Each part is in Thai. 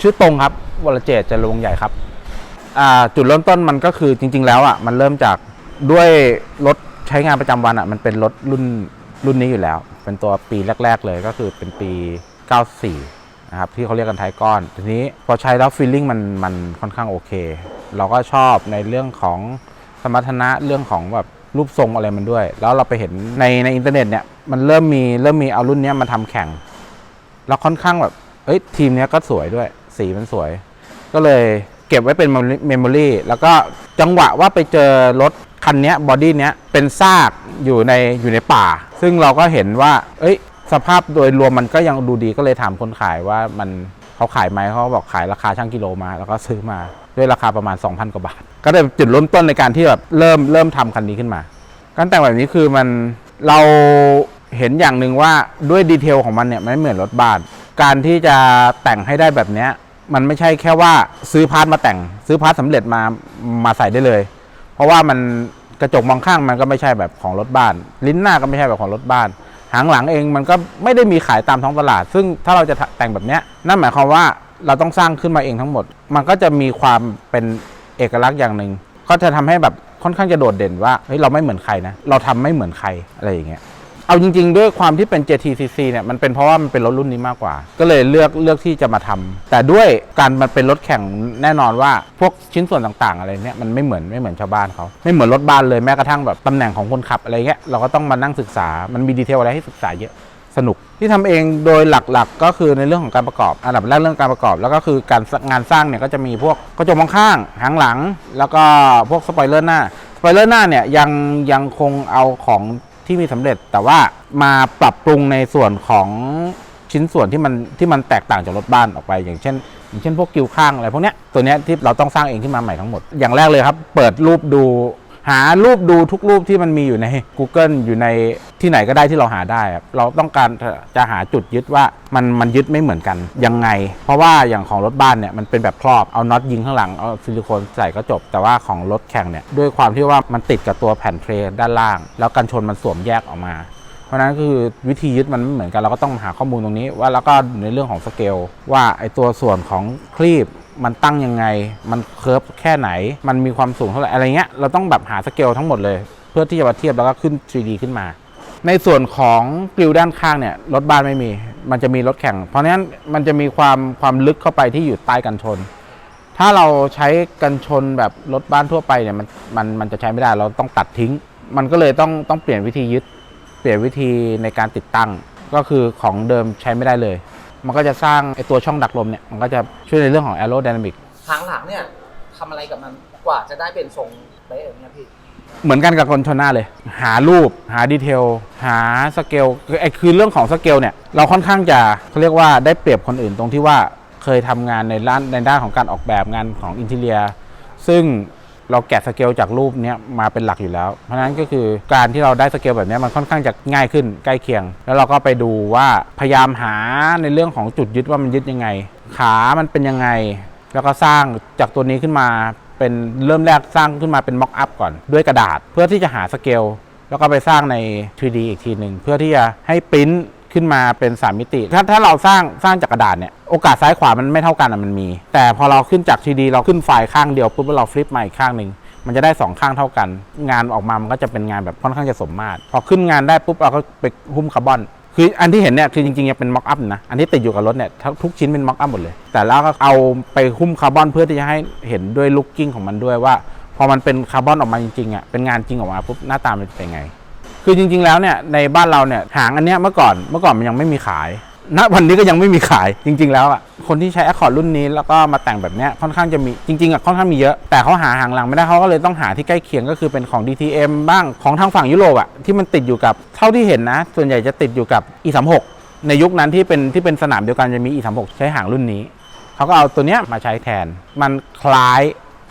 ชื่อตรงครับวรเจตจะลงใหญ่ครับจุดเริ่มต้นมันก็คือจริง ๆ แล้วอะมันเริ่มจากด้วยรถใช้งานประจำวันอะมันเป็นรถรุ่นรุ่นนี้อยู่แล้ว เป็นตัวปีแรก ๆ เลยก็คือเป็นปี 94 นะครับที่เขาเรียกกันไทยก้อน ทีนี้พอใช้แล้วฟีลลิ่งมันมันค่อนข้างโอเค เราก็ชอบในเรื่องของสมรรถนะเรื่องของแบบรูปทรงอะไรมันด้วย แล้วเราไปเห็นในในอินเทอร์เน็ตเนี่ยมันเริ่มมีเริ่มมีเอารุ่นเนี้ยมาทำแข่ง แล้วค่อนข้างแบบ เอ้ยทีมเนี้ยก็สวยด้วย สีมันสวย ก็เลยเก็บไว้เป็นเมมโมรีแล้วก็จังหวะว่าไปเจอรถคันเนี้ยบอดี้เนี้ยเป็นซากอยู่ในอยู่ในป่า ซึ่งเราก็เห็นว่า เอ้ย สภาพโดยรวมมันก็ยังดูดีก็เลยถามคนขายว่ามันเขาขายไหมเขาบอกขายราคาช่างกิโลมา แล้วก็ซื้อมาด้วยราคาประมาณ 2,000 กว่าบาท ก็เลยจุดเริ่มต้นในการที่แบบเริ่มเริ่มทำคันนี้ขึ้นมาการแต่งแบบนี้คือมันเราเห็นอย่างหนึ่งว่าด้วยดีเทลของมันเนี่ยไม่เหมือนรถบ้าน การที่จะแต่งให้ได้แบบเนี้ยมันไม่ใช่แค่ว่าซื้อพาร์ทมาแต่ง ซื้อพาร์ทสำเร็จมามาใส่ได้เลย เพราะว่ามันกระจกมองข้างมันก็ไม่ใช่แบบของรถบ้าน ลิ้นหน้าก็ไม่ใช่แบบของรถบ้าน หางหลังเองมันก็ไม่ได้มีขายตามท้องตลาด ซึ่งถ้าเราจะแต่งแบบเนี้ยนั่นหมายความว่าเราต้องสร้างขึ้นมาเองทั้งหมด มันก็จะมีความเป็นเอกลักษณ์อย่างหนึ่งก็จะทำให้แบบค่อนข้างจะโดดเด่นว่าเฮ้ยเราไม่เหมือนใครนะ เราทำไม่เหมือนใครอะไรอย่างเงี้ย เอาจริง ๆ ด้วยความที่เป็น JTCC เนี่ยมันเป็นเพราะว่ามันเป็นรถรุ่นนี้มากกว่า ก็เลยเลือกเลือกที่จะมาทำแต่ด้วยการมันเป็นรถแข่งแน่นอนว่า พวกชิ้นส่วนต่างๆ อะไรเนี่ยมันไม่เหมือนไม่เหมือนชาวบ้านเขาไม่เหมือนรถบ้านเลยแม้กระทั่งแบบตำแหน่งของคนขับอะไรเงี้ยเราก็ต้องมานั่งศึกษา มันมีดีเทลอะไรให้ศึกษาเยอะสนุกที่ทำเองโดยหลักๆ ก็คือในเรื่องของการประกอบ อันดับแรกเรื่องการประกอบ แล้วก็คือการงานสร้างเนี่ยก็จะมีพวกกระจกมองข้างหางหลัง แล้วก็พวกสปอยเลอร์หน้าสปอยเลอร์หน้าเนี่ยยังยังคงเอาของ ที่มีสำเร็จแต่ว่ามาปรับปรุงในส่วนของชิ้นส่วนที่มันที่มันแตกต่างจากรถบ้านออกไป อย่างเช่น อย่างเช่นพวกกิวข้างอะไรพวกเนี้ยตัวเนี้ยที่เราต้องสร้างเองขึ้นมาใหม่ทั้งหมดอย่างแรกเลยครับ เปิดรูปดู หารูปดูทุกรูปที่มันมีอยู่ใน Google อยู่ในที่ไหนก็ได้ที่เราหาได้ครับเราต้องการจะหาจุดยึดว่ามันมันยึดไม่เหมือนกันยังไง เพราะว่าอย่างของรถบ้านเนี่ยมันเป็นแบบครอบเอาน็อตยิงข้างหลังเอาซิลิโคนใส่ก็จบ แต่ว่าของรถแข่งเนี่ยด้วยความที่ว่ามันติดกับตัวแผ่นเทรด้านล่าง แล้วกันชนมันสวมแยกออกมา เพราะฉะนั้นคือวิธียึดมันไม่เหมือนกันเราก็ต้องหาข้อมูลตรงนี้ว่าแล้วก็ในเรื่องของสเกลว่าไอตัวส่วนของคลีป มันตั้งยังไง มันเคิร์ฟแค่ไหน มันมีความสูงเท่าไหร่อะไรเงี้ย เราต้องแบบหาสเกลทั้งหมดเลย เพื่อที่จะมาเทียบแล้วก็ขึ้น 3D ขึ้นมา ในส่วนของกริลด้านข้างเนี่ยรถบ้านไม่มี มันจะมีรถแข่ง เพราะฉะนั้นมันจะมีความความลึกเข้าไปที่อยู่ใต้กันชน ถ้าเราใช้กันชนแบบรถบ้านทั่วไปเนี่ยมันมันมันจะใช้ไม่ได้เราต้องตัดทิ้ง มันก็เลยต้องต้องเปลี่ยนวิธียึด เปลี่ยนวิธีในการติดตั้งก็คือของเดิมใช้ไม่ได้เลย มันก็จะสร้างไอตัวช่องดักลมเนี่ยมันก็จะช่วยในเรื่องของ aerodynamic หางหลังเนี่ยทำอะไรกับมันกว่าจะได้เป็นทรงเป๊ะอย่างเงี้ยพี่ เหมือนกันกับคนชนหน้าเลย หารูป หาดีเทล หาสเกลคือไอ้คือเรื่องของสเกลเนี่ย เราค่อนข้างจะเขาเรียกว่าได้เปรียบคนอื่นตรงที่ว่าเคยทำงานในด้านในด้านของการออกแบบงานของอินเทเลียซึ่ง เราแกะสเกลจากรูปนี้มาเป็นหลักอยู่แล้ว เพราะฉะนั้นก็คือการที่เราได้สเกลแบบนี้มันค่อนข้างจะง่ายขึ้นใกล้เคียง แล้วเราก็ไปดูว่าพยายามหาในเรื่องของจุดยึดว่ามันยึดยังไง ขามันเป็นยังไง แล้วก็สร้างจากตัวนี้ขึ้นมาเป็นเริ่มแรกสร้างขึ้นมาเป็นม็อกอัพก่อนด้วยกระดาษ เพื่อที่จะหาสเกลแล้วก็ไปสร้างใน 3D อีกทีหนึ่งเพื่อที่จะให้ปริ้น ขึ้นมาเป็น 3 มิติ ถ้าถ้าเราสร้างสร้างจากกระดาษเนี่ยโอกาสซ้ายขวามันไม่เท่ากันอะมันมี แต่พอเราขึ้นจาก 3D เราขึ้นไฟล์ข้างเดียวปุ๊บแล้วเราฟลิปมาอีกข้างหนึ่งมันจะได้สองข้างเท่ากัน งานออกมามันก็จะเป็นงานแบบค่อนข้างจะสมมาตรพอขึ้นงานได้ปุ๊บเราก็ไปหุ้มคาร์บอนคืออันที่เห็นเนี่ยคือจริงๆยังเป็นม็อกอัพนะ อันที่ติดอยู่กับรถเนี่ยท,ทุกชิ้นเป็นม็อกอัพหมดเลย แต่แล้วก็เอาไปหุ้มคาร์บอนเพื่อที่จะให้เห็นด้วยลุคกิ้งของมันด้วยว่า พอมันเป็นคาร์บอนออกมาจริงๆอะเป็นงานจริงออกมาปุ๊บหน้าตามันเป็นไง คือจริง ๆ แล้วเนี่ยในบ้านเราเนี่ยหางอันเนี้ยเมื่อก่อนเมื่อก่อนมันยังไม่มีขายณวันนี้ก็ยังไม่มีขายจริง ๆ แล้วอะคนที่ใช้ Accord รุ่นนี้แล้วก็มาแต่งแบบเนี้ยค่อนข้างจะมีจริงๆอะค่อนข้างมีเยอะแต่เขาหาหางหลังไม่ได้เขาก็เลยต้องหาที่ใกล้เคียงก็คือเป็นของ DTM บ้างของทางฝั่งยุโรปอะที่มันติดอยู่กับเท่าที่เห็นนะ ส่วนใหญ่จะติดอยู่กับ E36 ในยุคนั้นที่เป็นที่เป็นสนามเดียวกันจะมี E36 ใช้หางรุ่นนี้เขาก็เอาตัวเนี้ยมาใช้แทน มันคล้าย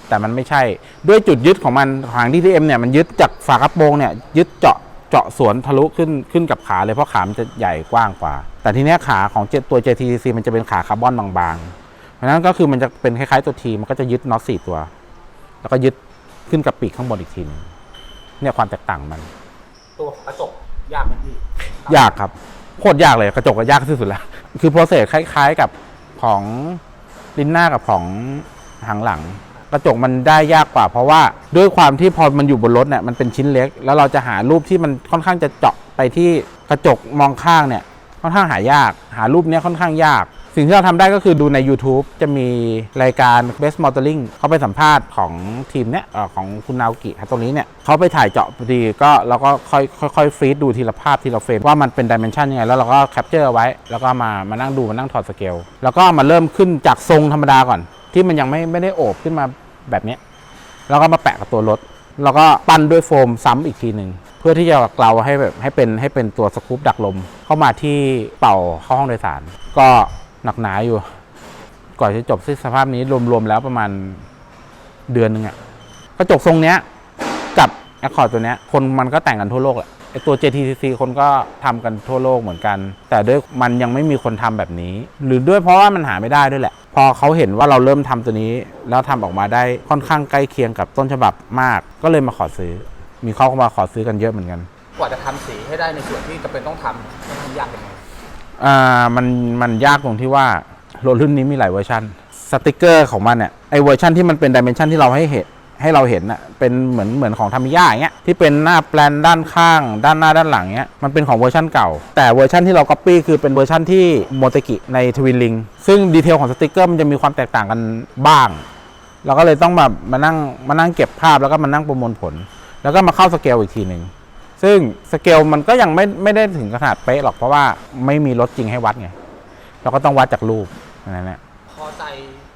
แต่มันไม่ใช่ ด้วยจุดยึดของมันหาง DTM เนี่ยมันยึดจากฝากระโปรงเนี่ยยึดเจาะ เจาะสวนทะลุขึ้นขึ้นกับขาเลยเพราะขามันจะใหญ่กว้างกว่า แต่ทีเนี้ยขาของเจตัว JTCC มันจะเป็นขาคาร์บอนบางๆ เพราะฉะนั้นก็คือมันจะเป็นคล้ายๆตัวทีมันก็จะยึดน็อตสี่ตัว แล้วก็ยึดขึ้นกับปีกข้างบนอีกทีหนึงเนี่ยความแตกต่างมัน ตัวกระจกยากไหมพี่ยากครับโคตรยากเลยกระจกก็ยากที่สุดแล้ว คือโปรเซสคล้าย ๆกับของลิ้นหน้ากับของหางหลัง กระจกมันได้ยากกว่า เพราะว่าด้วยความที่พอมันอยู่บนรถเนี่ยมันเป็นชิ้นเล็ก แล้วเราจะหารูปที่มันค่อนข้างจะเจาะไปที่กระจกมองข้างเนี่ยค่อนข้างหายาก หารูปเนี้ยค่อนข้างยาก สิ่งที่เราทำได้ก็คือดูใน YouTube จะมีรายการ Best Modeling เขาไปสัมภาษณ์ของทีมเนี้ยเอ่อของคุณนาโอกิครับตรงนี้เนี่ยเขาไปถ่ายเจาะพอดีก็เราก็ค่อยค่อยฟรีดดูทีละภาพทีละเฟรมว่ามันเป็นดิเมนชันยังไง แล้วเราก็แคปเจอร์ไว้ แล้วก็มามานั่งดูมานั่งถอดสเกลแล้วก็มาเริ่มขึ้นจากทรงธรรมดาก่อน ที่มันยังไม่ไม่ได้โอบขึ้นมา แบบนี้แล้วก็มาแปะกับตัวรถ แล้วก็ปั้นด้วยโฟมซ้ำอีกทีหนึ่งเพื่อที่จะเกลาให้แบบให้เป็นให้เป็นตัวสกู๊ปดักลม เข้ามาที่เป่าเข้าห้องโดยสาร ก็หนักหนาอยู่ ก่อนจะจบที่สภาพนี้รวมๆแล้วประมาณเดือนหนึงอะกระจกทรงเนี้ยกับแอคคอร์ดตัวเนี้ยคนมันก็แต่งกันทั่วโลกแหละ ไอตัว JTCC คนก็ทำกันทั่วโลกเหมือนกัน แต่ด้วยมันยังไม่มีคนทำแบบนี้ หรือด้วยเพราะว่ามันหาไม่ได้ด้วยแหละ พอเขาเห็นว่าเราเริ่มทำตัวนี้ แล้วทำออกมาได้ค่อนข้างใกล้เคียงกับต้นฉบับมาก ก็เลยมาขอซื้อ มีเข้ามาขอซื้อกันเยอะเหมือนกัน กว่าจะทำสีให้ได้ในส่วนที่จะเป็นต้องทำมันทำยากยังไงอ่ามันมันยากตรงที่ว่ารถรุ่นนี้มีหลายเวอร์ชันสติกเกอร์ของมันเนี่ยไอเวอร์ชันที่มันเป็นดิเมนชันที่เราให้เห็น ให้เราเห็นน่ะเป็นเหมือนเหมือนของทามิยาอย่างเงี้ยที่เป็นหน้าแปลนด้านข้าง ด้านหน้าด้านหลังเงี้ยมันเป็นของเวอร์ชันเก่า แต่เวอร์ชันที่เราก๊อปปี้คือเป็นเวอร์ชันที่โมเตกิในทวินลิงซึ่งดีเทลของสติกเกอร์มันจะมีความแตกต่างกันบ้างเราก็เลยต้องแบบมานั่งมานั่งเก็บภาพแล้วก็มานั่งประมวลผล แล้วก็มาเข้าสเกลอีกทีหนึ่งซึ่งสเกลมันก็ยังไม่ไม่ได้ถึงขนาดเป๊ะหรอกเพราะว่าไม่มีรถจริงให้วัดไงเราก็ต้องวัดจากรูปนั่นแหละพอใจ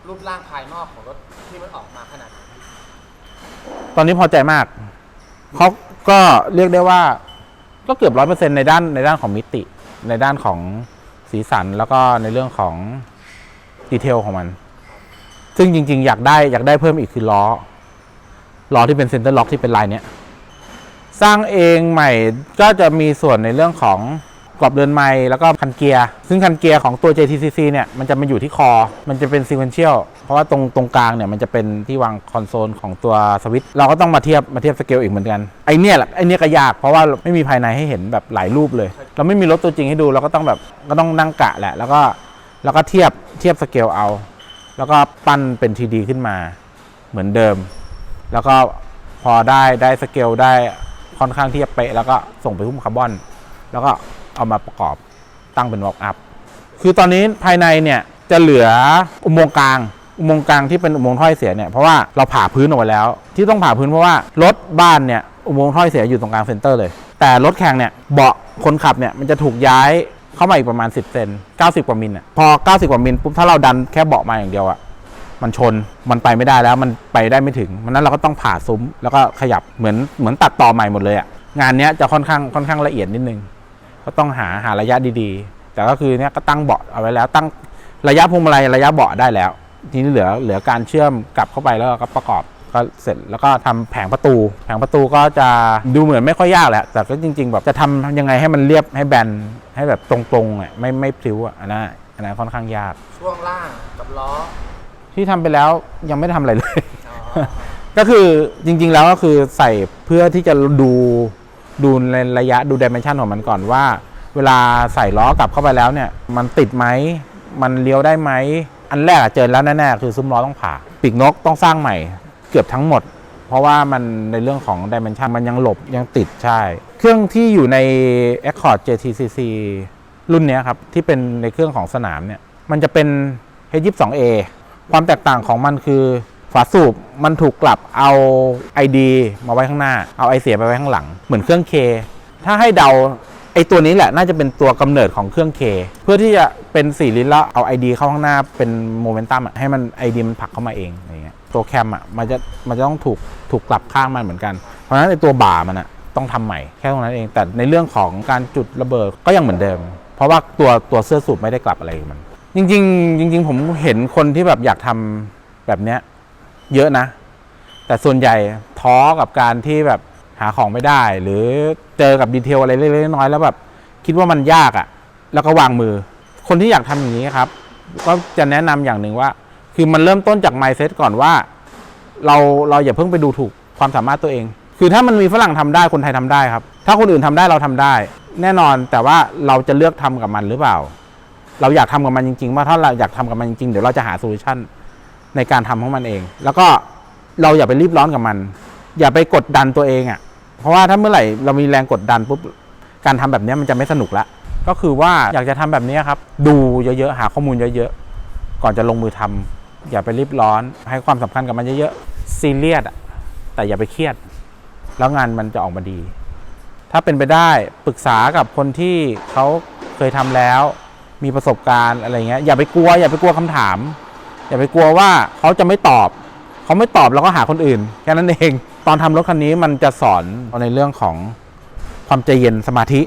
รูปร่างภายนอกของรถที่มันออกมาขนาดไหน ตอนนี้พอใจมากเขาก็เรียกได้ว่าก็เกือบร้อยเปอร์เซ็นในด้านในด้านของมิติ ในด้านของสีสันแล้วก็ในเรื่องของดีเทลของมัน ซึ่งจริง ๆ อยากได้อยากได้เพิ่มอีกคือล้อ ล้อที่เป็นเซนเตอร์ล็อกที่เป็นลายเนี้ย สร้างเองใหม่ก็จะมีส่วนในเรื่องของ กรอบเดินไม้แล้วก็คันเกียร์ ซึ่งคันเกียร์ของตัว JTCC เนี่ยมันจะมาอยู่ที่คอ มันจะเป็นซีเควนเชียลเพราะว่าตรงตรงกลางเนี่ยมันจะเป็นที่วางคอนโซลของตัวสวิตช์เราก็ต้องมาเทียบมาเทียบสเกลอีกเหมือนกันไอเนี่ยแหละไอเนี่ยก็ยากเพราะว่าไม่มีภายในให้เห็นแบบหลายรูปเลย เราไม่มีรถตัวจริงให้ดูเราก็ต้องแบบก็ต้องนั่งกะแหละ แล้วก็แล้วก็เทียบเทียบสเกลเอา แล้วก็ปั้นเป็นทีดีขึ้นมาเหมือนเดิม แล้วก็พอได้ได้สเกลได้ค่อนข้างที่จะเป๊ะแล้วก็ส่งไปหุ้มคาร์บอน แล้วก็ เอามาประกอบตั้งเป็นวอล์กอัพคือตอนนี้ภายในเนี่ยจะเหลืออุโมงค์กลางอุโมงค์กลางที่เป็นอุโมงค์ถ้อยเสียเนี่ยเพราะว่าเราผ่าพื้นออกไปแล้ว ที่ต้องผ่าพื้นเพราะว่ารถบ้านเนี่ยอุโมงค์ถ้อยเสียอยู่ตรงกลางเซ็นเตอร์เลย แต่รถแข่งเนี่ยเบาะคนขับเนี่ยมันจะถูกย้ายเข้ามาอีกประมาณ 10 เซน 90 กว่ามิลอะพอ 90 กว่ามิลปุ๊บถ้าเราดันแค่เบาะมาอย่างเดียวอะมันชนมันไปไม่ได้แล้วมันไปได้ไม่ถึงมันนั้นเราก็ต้องผ่าซุ้มแล้วก็ขยับเหมือนเหมือนตัดต่อใหม่หมดเลยอะงานเนี้ยจะค่อนข้างค่อนข้างละเอียดนิดนึง ก็ต้องหาหาระยะดีๆ แต่ก็คือเนี้ยก็ตั้งเบาะเอาไว้แล้ว ตั้งระยะพวงมาลัยระยะเบาะได้แล้ว ทีนี้เหลือเหลือการเชื่อมกลับเข้าไปแล้วก็ประกอบก็เสร็จแล้วก็ทำแผงประตู แผงประตูก็จะดูเหมือนไม่ค่อยยากแหละ แต่ก็จริง ๆ แบบจะทำยังไงให้มันเรียบให้แบนให้แบบตรงๆอะไม่ไม่พลิ้วอะอันนั้นอันนั้นค่อนข้างยาก ช่วงล่างกับล้อ ที่ทำไปแล้วยังไม่ได้ทำอะไรเลย ก็คือจริง ๆ แล้วก็คือใส่เพื่อที่จะดู ดูในระยะดูดิเมนชันของมันก่อนว่า เวลาใส่ล้อกลับเข้าไปแล้วเนี่ยมันติดไหมมันเลี้ยวได้ไหมอันแรกอะเจอแล้วแน่ๆคือซุ้มล้อต้องผ่าปีกนกต้องสร้างใหม่เกือบทั้งหมด เพราะว่ามันในเรื่องของดิเมนชันมันยังหลบยังติดใช่ เครื่องที่อยู่ใน Accord JTCC รุ่นนี้ครับที่เป็นในเครื่องของสนามเนี่ยมันจะเป็น H22A ความแตกต่างของมันคือาสูบมันถูกกลับเอา ID มาไว้ข้างหน้า เอาไอเสียไปไว้ข้างหลัง เหมือนเครื่อง K ถ้าให้เดาไอตัวนี้แหละน่าจะเป็นตัวกำเนิดของเครื่อง K เพื่อที่จะเป็นสี่ลิ้นแล้วเอา ID เข้าข้างหน้าเป็นโมเมนตัมอะให้มัน ID มันผลักเข้ามาเองอะไรเงี้ยตัวแคมอะมันจะมันจะต้องถูกถูกกลับข้างมันเหมือนกัน เพราะฉะนั้นไอตัวบ่ามันอะต้องทำใหม่แค่ตรงนั้นเอง แต่ในเรื่องของการจุดระเบิดก็ยังเหมือนเดิม เพราะว่าตัวตัวเสื้อสูบไม่ได้กลับอะไรมัน จริง ๆ จริง ๆ ผมเห็นคนที่แบบอยากทำแบบเนี้ย เยอะนะ แต่ส่วนใหญ่ท้อกับการที่แบบหาของไม่ได้ หรือเจอกับดีเทลอะไรเล็กๆน้อยๆแล้วแบบคิดว่ามันยากอะ่ะ แล้วก็วางมือ คนที่อยากทำอย่างนี้ครับ ก็จะแนะนำอย่างหนึ่งว่า คือมันเริ่มต้นจาก mindset ก่อนว่า เราเราอย่าเพิ่งไปดูถูกความสามารถตัวเอง คือถ้ามันมีฝรั่งทำได้คนไทยทำได้ครับ ถ้าคนอื่นทำได้เราทำได้ แน่นอนแต่ว่าเราจะเลือกทำกับมันหรือเปล่า เราอยากทำกับมันจริงๆว่าถ้าเราอยากทำกับมันจริงๆเดี๋ยวเราจะหาโซลูชัน ในการทำของมันเอง แล้วก็เราอย่าไปรีบร้อนกับมัน อย่าไปกดดันตัวเองอะ่ะ เพราะว่าถ้าเมื่อไหร่เรามีแรงกดดันปุ๊บการทำแบบนี้มันจะไม่สนุกละ ก็คือว่าอยากจะทำแบบนี้ครับ ดูเยอะๆ หาข้อมูลเยอะๆ ก่อนจะลงมือทำอย่าไปรีบร้อน ให้ความสำคัญกับมันเยอะๆ ซีเรียสอะแต่อย่าไปเครียด แล้วงานมันจะออกมาดี ถ้าเป็นไปได้ปรึกษากับคนที่เขาเคยทำแล้ว มีประสบการณ์อะไรเงี้ย อย่าไปกลัว อย่าไปกลัวคำถาม อย่าไปกลัวว่าเขาจะไม่ตอบ เขาไม่ตอบเราก็หาคนอื่นแค่นั้นเอง ตอนทำรถคันนี้มันจะสอนในเรื่องของความใจเย็นสมาธิ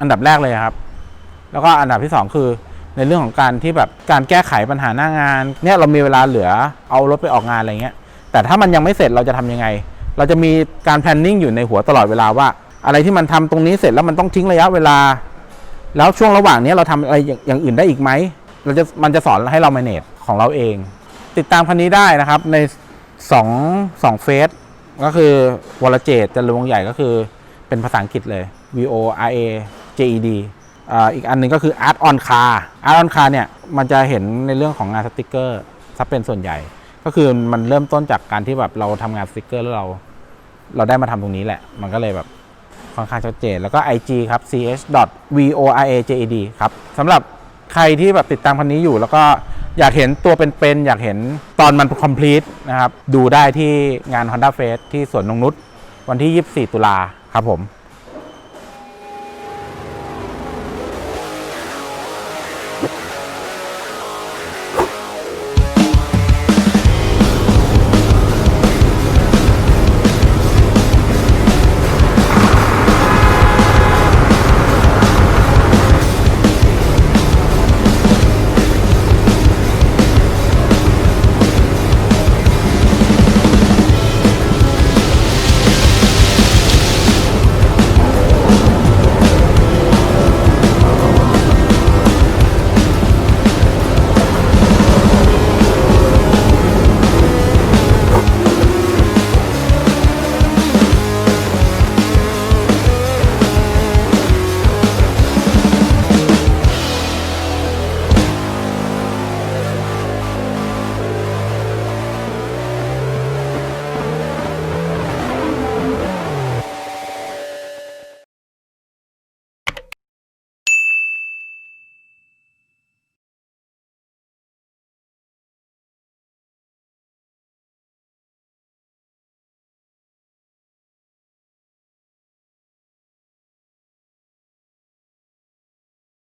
อันดับแรกเลยครับ แล้วก็อันดับที่สองคือ ในเรื่องของการที่แบบการแก้ไขปัญหาหน้างาน เนี่ยเรามีเวลาเหลือเอารถไปออกงานอะไรเงี้ย แต่ถ้ามันยังไม่เสร็จเราจะทำยังไง เราจะมีการ planning อยู่ในหัวตลอดเวลาว่า อะไรที่มันทำตรงนี้เสร็จแล้วมันต้องทิ้งระยะเวลา แล้วช่วงระหว่างนี้เราทำอะไรอย่างอย่างอื่นได้อีกไหมเราจะมันจะสอนให้เรา manage ของเราเอง ติดตามคันนี้ได้นะครับในสองสองเฟสก็คือวอลเจตจะลงใหญ่ก็คือเป็นภาษาอังกฤษเลย V O R A J E D อีกอันหนึงก็คือ Art on Car Art on Car เนี่ย มันจะเห็นในเรื่องของงานสติกเกอร์ถ้าเป็นส่วนใหญ่ ก็คือมันเริ่มต้นจากการที่แบบเราทำงานสติกเกอร์แล้วเรา เราได้มาทำตรงนี้แหละ มันก็เลยแบบค่อนข้างชัดเจน แล้วก็ IG ครับ ch v o r a j e d ครับสำหรับใครที่แบบติดตามคันนี้อยู่แล้วก็ อยากเห็นตัวเป็นๆอยากเห็นตอนมัน complete นะครับ ดูได้ที่งาน Honda Face ที่สวนนงนุษวันที่ 24 ตุลาครับผม